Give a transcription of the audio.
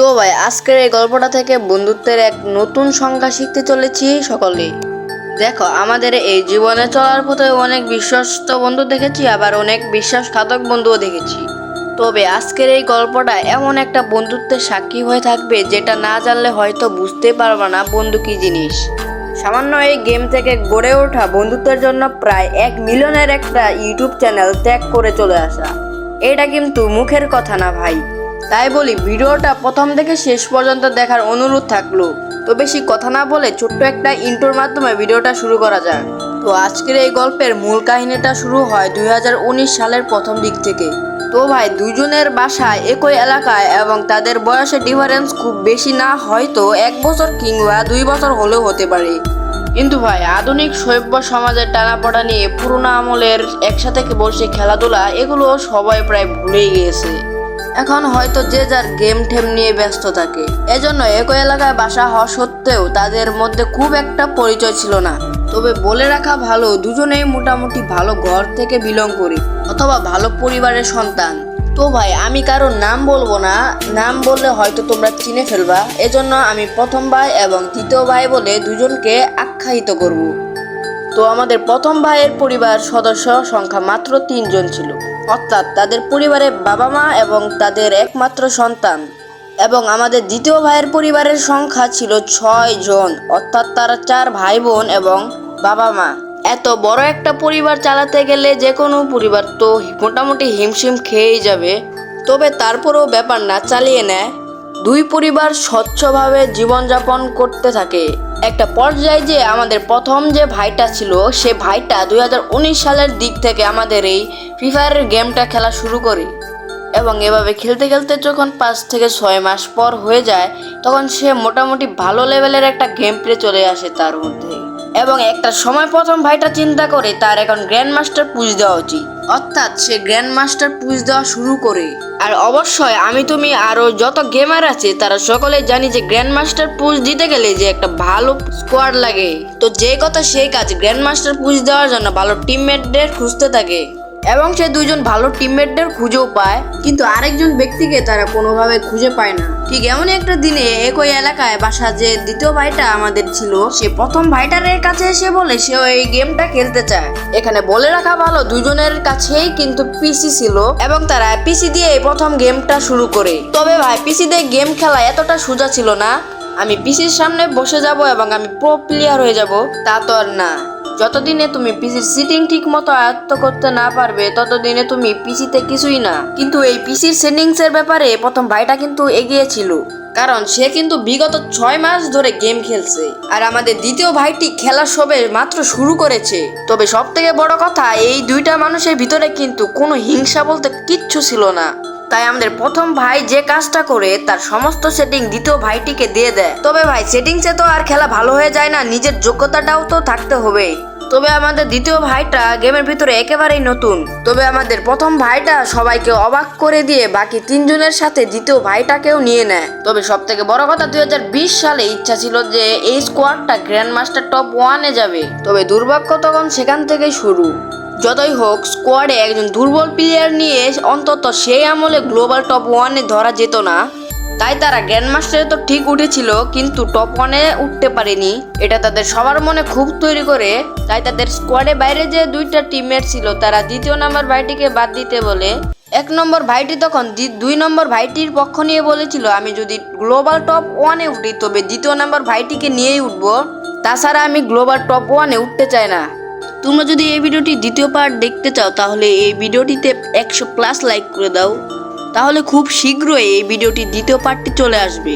তো ভাই, আজকের এই গল্পটা থেকে বন্ধুত্বের এক নতুন সংজ্ঞা শিখতে চলেছি সকলে। দেখো, আমাদের এই জীবনে চলার পথে অনেক বিশ্বস্ত বন্ধু দেখেছি, আবার অনেক বিশ্বাসঘাতক বন্ধুও দেখেছি। তবে আজকের এই গল্পটা এমন একটা বন্ধুত্বের সাক্ষী হয়ে থাকবে, যেটা না জানলে হয়তো বুঝতে পারবে না বন্ধু কি জিনিস। সামান্য এই গেম থেকে গড়ে ওঠা বন্ধুত্বের জন্য প্রায় এক মিলিয়নের একটা ইউটিউব চ্যানেল ত্যাগ করে চলে আসা। এটা কিন্তু মুখের কথা না ভাই। তাই বলি ভিডিওটা প্রথম থেকে শেষ পর্যন্ত দেখার অনুরোধ থাকল। তো বেশি কথা না বলে ছোট্ট একটা ইন্টোর মাধ্যমে ভিডিওটা শুরু করা যাক। তো আজকের এই গল্পের মূল কাহিনীটা শুরু হয় দুই হাজার উনিশ সালের প্রথম দিক থেকে। তো ভাই দুজনের বাসা একই এলাকায় এবং তাদের বয়সের ডিফারেন্স খুব বেশি না হয়তো এক বছর কিংবা দুই বছর হলেও হতে পারে। কিন্তু ভাই, আধুনিক সভ্য সমাজের টানাপড়া নিয়ে পুরোনো আমলের একসাথে বসে খেলাধুলা, এগুলো সবাই প্রায় ভুলেই গিয়েছে। এখন হয়তো যে যার গেম ঠেম নিয়ে ব্যস্ত থাকে। এজন্য একই এলাকায় বাসা হওয়া সত্ত্বেও তাদের মধ্যে খুব একটা পরিচয় ছিল না। তবে বলে রাখা ভালো, দুজনেই মোটামুটি ভালো ঘর থেকে বিলং করি, অথবা ভালো পরিবারের সন্তান। তো ভাই, আমি কারোর নাম বলব না। নাম বললে হয়তো তোমরা চিনে ফেলবা। এজন্য আমি প্রথম ভাই এবং দ্বিতীয় ভাই বলে দুজনকে আখ্যায়িত করব। তো আমাদের প্রথম ভাইয়ের পরিবার সদস্য সংখ্যা মাত্র তিনজন ছিল। অর্থাৎ তাদের পরিবারে বাবা মা এবং তাদের একমাত্র সন্তান এবং আমাদের দ্বিতীয় ভাইয়ের পরিবারের সংখ্যা ছিল ছয় জন। অর্থাৎ তারা চার ভাই বোন এবং বাবা মা। এত বড় একটা পরিবার চালাতে গেলে যে কোনো পরিবার তো মোটামুটি হিমশিম খেয়েই যাবে। তবে তারপরেও ব্যাপার না, চালিয়ে নেয়। দুই পরিবার স্বচ্ছভাবে জীবনযাপন করতে থাকে। একটা পর্যায়ে যে আমাদের প্রথম যে ভাইটা ছিল, সে ভাইটা দুই হাজার উনিশ সালের দিক থেকে আমাদের এই ফ্রি ফায়ারের গেমটা খেলা শুরু করে। এবং এভাবে খেলতে খেলতে যখন পাঁচ থেকে ছয় মাস পর হয়ে যায়, তখন সে মোটামুটি ভালো লেভেলের একটা গেম প্লে চলে আসে তার মধ্যে। এবং একটা সময় প্রথম ভাইটা চিন্তা করে, তার এখন গ্র্যান্ড মাস্টার পুজ দেওয়া উচিত। অর্থাৎ সে গ্র্যান্ড মাস্টার পুজ দেওয়া শুরু করে। আর অবশ্যই আমি তুমি আরও যত গেমার আছে, তারা সকলে জানি যে গ্র্যান্ড মাস্টার পুজ দিতে গেলে যে একটা ভালো স্কোয়াড লাগে। তো যে কথা সেই কাজ গ্র্যান্ড মাস্টার পুজ দেওয়ার জন্য ভালো টিমমেটদের খুঁজতে থাকে। এবং সে দুজন ভালো টিমমেটদের খুঁজেও পায়। কিন্তু আরেকজন ব্যক্তিকে তারা কোনোভাবে খুঁজে পায় না। ঠিক এমনই একটা দিনে একই এলাকায় বাসা যে দ্বিতীয় ভাইটা আমাদের ছিল সে প্রথম ভাইটারের কাছে এসে বলে সে এই গেমটা খেলতে চায়। এখানে বলে রাখা ভালো দুজনের কাছেই কিন্তু পিসি ছিল এবং তারা পিসি দিয়ে এই প্রথম গেমটা শুরু করে। তবে ভাই পিসি দিয়ে গেম খেলা এতটা সোজা ছিল না। আমি পিসির সামনে বসে যাব এবং আমি প্রো প্লেয়ার হয়ে যাব তা তো আর না। যতদিনে তুমি পিসির সিটিং ঠিক মতো আয়ত্ত করতে না পারবে, ততদিনে তুমি পিসিতে কিছুই না। কিন্তু এই পিসির সেটিংস এর ব্যাপারে প্রথম ভাইটা কিন্তু এগিয়ে ছিল কারণ সে কিন্তু বিগত ছয় মাস ধরে গেম খেলছে। আর আমাদের দ্বিতীয় ভাইটি খেলা সবে মাত্র শুরু করেছে। তবে সব থেকে বড় কথা, এই দুইটা মানুষের ভিতরে কিন্তু কোনো হিংসা বলতে কিচ্ছু ছিল না। তাই আমাদের প্রথম ভাই যে কাজটা করে, তার সমস্ত সেটিং দ্বিতীয় ভাইটিকে দিয়ে দেয়। তবে ভাই সেটিংসে তো আর খেলা ভালো হয়ে যায় না, নিজের যোগ্যতাটাও তো থাকতে হবে। তবে আমাদের দ্বিতীয় ভাইটা গেমের ভিতরে একেবারেই নতুন। তবে আমাদের প্রথম ভাইটা সবাইকে অবাক করে দিয়ে বাকি তিনজনের সাথে দ্বিতীয় ভাইটাকেও নিয়ে নেয়। তবে সব থেকে বড় কথা, দুই হাজার বিশ সালে ইচ্ছা ছিল যে এই স্কোয়াডটা গ্র্যান্ড মাস্টার টপ ওয়ানে যাবে। তবে দুর্ভাগ্য তখন সেখান থেকেই শুরু। যতই হোক স্কোয়াডে একজন দুর্বল প্লেয়ার নিয়ে অন্তত সেই আমলে গ্লোবাল টপ ওয়ানে ধরা যেত না। তাই তারা গ্র্যান্ড মাস্টারে তো ঠিক উঠেছিল, কিন্তু টপ ওয়ানে উঠতে পারেনি। এটা তাদের সবার মনে খুব তৈরি করে। তাই তাদের স্কোয়াডে বাইরে যে দুইটা টিমের ছিল, তারা দ্বিতীয় নাম্বার ভাইটিকে বাদ দিতে বলে। এক নম্বর ভাইটি তখন দুই নম্বর ভাইটির পক্ষ নিয়ে বলেছিল, আমি যদি গ্লোবাল টপ ওয়ানে উঠি, তবে দ্বিতীয় নাম্বার ভাইটিকে নিয়েই উঠবো। তাছাড়া আমি গ্লোবাল টপ ওয়ানে উঠতে চাই না। তোমরা যদি এই ভিডিওটি দ্বিতীয় পার্ট দেখতে চাও, তাহলে এই ভিডিওটিতে একশো প্লাস লাইক করে দাও। তাহলে খুব শীঘ্রই এই ভিডিওটি দ্বিতীয় পার্টটি চলে আসবে।